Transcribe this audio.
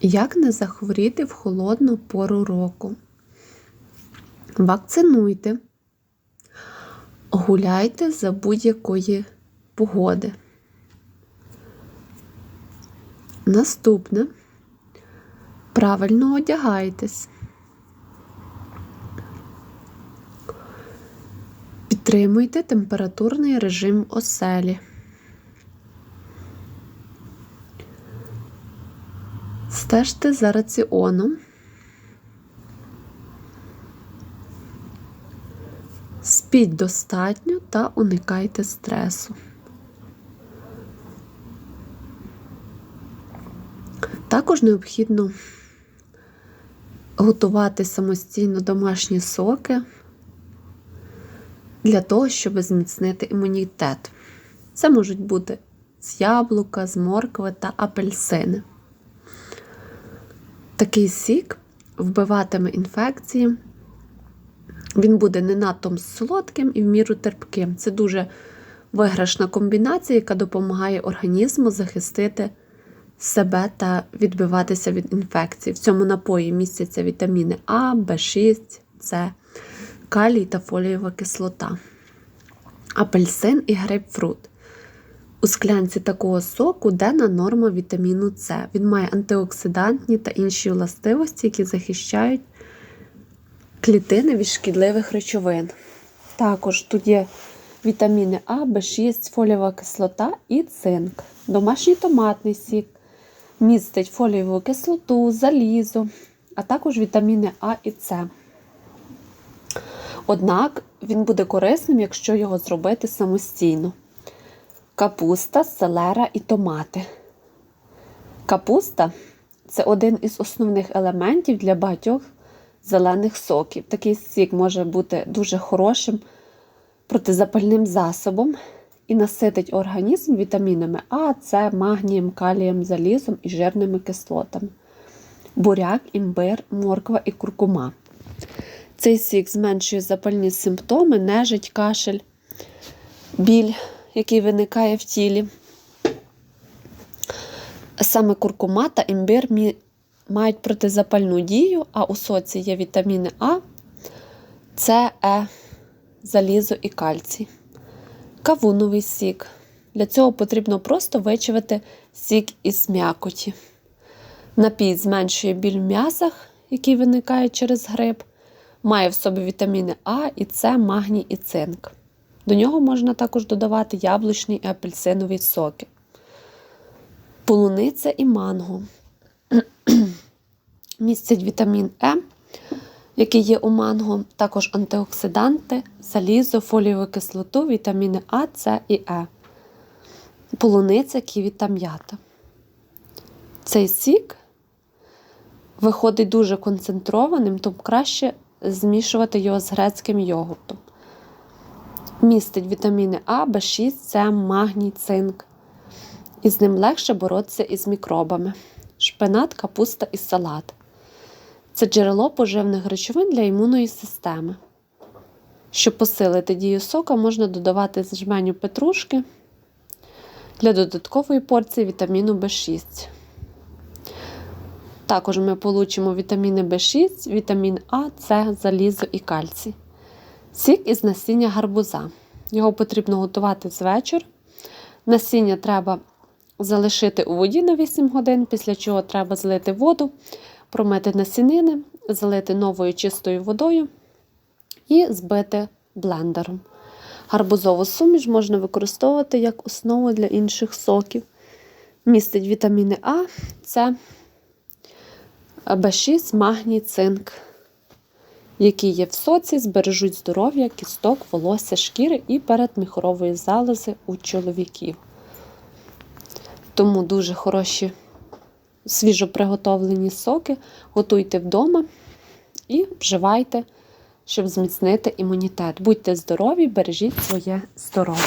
Як не захворіти в холодну пору року? Вакцинуйте, гуляйте за будь-якої погоди. Наступне правильно одягайтесь. Підтримуйте температурний режим оселі. Стежте за раціоном. Спіть достатньо та уникайте стресу. Також необхідно готувати самостійно домашні соки для того, щоб зміцнити імунітет. Це можуть бути з яблука, з моркви та апельсини. Такий сік вбиватиме інфекції. Він буде не надто солодким і в міру терпким. Це дуже виграшна комбінація, яка допомагає організму захистити себе та відбиватися від інфекцій. В цьому напої містяться вітаміни А, В6, С, калій та фолієва кислота, апельсин і грейпфрут. У склянці такого соку денна норма вітаміну С. Він має антиоксидантні та інші властивості, які захищають клітини від шкідливих речовин. Також тут є вітаміни А, В6, фолієва кислота і цинк. Домашній томатний сік містить фолієву кислоту, залізо, а також вітаміни А і С. Однак він буде корисним, якщо його зробити самостійно. Капуста, селера і томати. Капуста це один із основних елементів для багатьох зелених соків. Такий сік може бути дуже хорошим протизапальним засобом і наситить організм вітамінами А, С, магнієм, калієм, залізом і жирними кислотами. Буряк, імбир, морква і куркума. Цей сік зменшує запальні симптоми, нежить, кашель, біль, який виникає в тілі. Саме куркума та імбир мають протизапальну дію, а у соці є вітаміни А, С, Е, залізо і кальцій. Кавуновий сік. Для цього потрібно просто вичавити сік із м'якоті. Напій зменшує біль в м'ясах, який виникає через грип. Має в собі вітаміни А і С, магній і цинк. До нього можна також додавати яблучний і апельсинові соки. Полуниця і манго. Містять вітамін Е, який є у манго, також антиоксиданти, залізо, фолієву кислоту, вітаміни А, С і Е. Полуниця, ківі та м'ята. Цей сік виходить дуже концентрованим, тому краще змішувати його з грецьким йогуртом. Містить вітаміни А, В6, С, магній, цинк. І з ним легше боротися із мікробами. Шпинат, капуста і салат. Це джерело поживних речовин для імунної системи. Щоб посилити дію сока, можна додавати з жменю петрушки для додаткової порції вітаміну В6. Також ми получимо вітаміни В6, вітамін А, С, залізо і кальцій. Сік із насіння гарбуза. Його потрібно готувати з вечора. Насіння треба залишити у воді на 8 годин, після чого треба злити воду, промити насінини, залити новою чистою водою і збити блендером. Гарбузову суміш можна використовувати як основу для інших соків. Містить вітаміни А, С, Б6, магній, цинк, які є в соці, збережуть здоров'я, кісток, волосся, шкіри і передміхорової залози у чоловіків. Тому дуже хороші свіжоприготовлені соки готуйте вдома і вживайте, щоб зміцнити імунітет. Будьте здорові, бережіть своє здоров'я.